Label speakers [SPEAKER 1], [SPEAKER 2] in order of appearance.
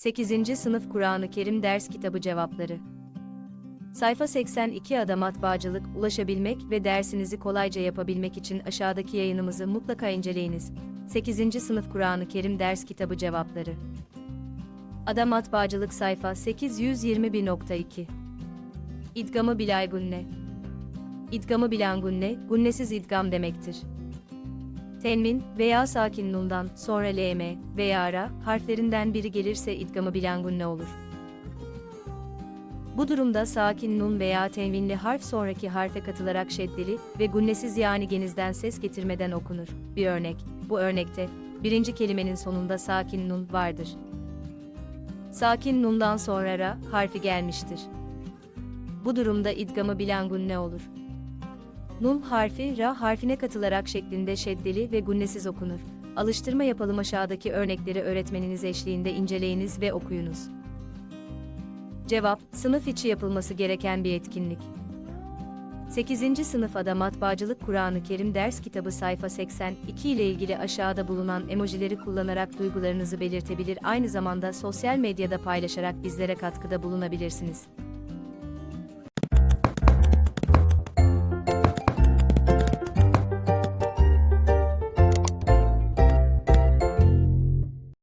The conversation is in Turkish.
[SPEAKER 1] 8. Sınıf Kur'an-ı Kerim Ders Kitabı Cevapları Sayfa 82 Ada Matbaacılık, ulaşabilmek ve dersinizi kolayca yapabilmek için aşağıdaki yayınımızı mutlaka inceleyiniz. 8. Sınıf Kur'an-ı Kerim Ders Kitabı Cevapları Ada Matbaacılık sayfa 821.2 İdgamı bilay gunne İdgamı bilen gunne, gunnesiz idgam demektir. Tenvin veya sakin nundan sonra lm veya ra harflerinden biri gelirse idgamı bilen gunne olur. Bu durumda sakin nun veya tenvinli harf sonraki harfe katılarak şeddeli ve gunnesiz yani genizden ses getirmeden okunur. Bir örnek, bu örnekte, birinci kelimenin sonunda sakin nun vardır. Sakin nundan sonra ra harfi gelmiştir. Bu durumda idgamı bilen gunne olur. Nun harfi ra harfine katılarak şeklinde şeddeli ve gunnesiz okunur. Alıştırma yapalım aşağıdaki örnekleri öğretmeniniz eşliğinde inceleyiniz ve okuyunuz. Cevap, sınıf içi yapılması gereken bir etkinlik. 8. sınıf Ada Matbaacılık Kur'an-ı Kerim ders kitabı sayfa 82 ile ilgili aşağıda bulunan emojileri kullanarak duygularınızı belirtebilir aynı zamanda sosyal medyada paylaşarak bizlere katkıda bulunabilirsiniz.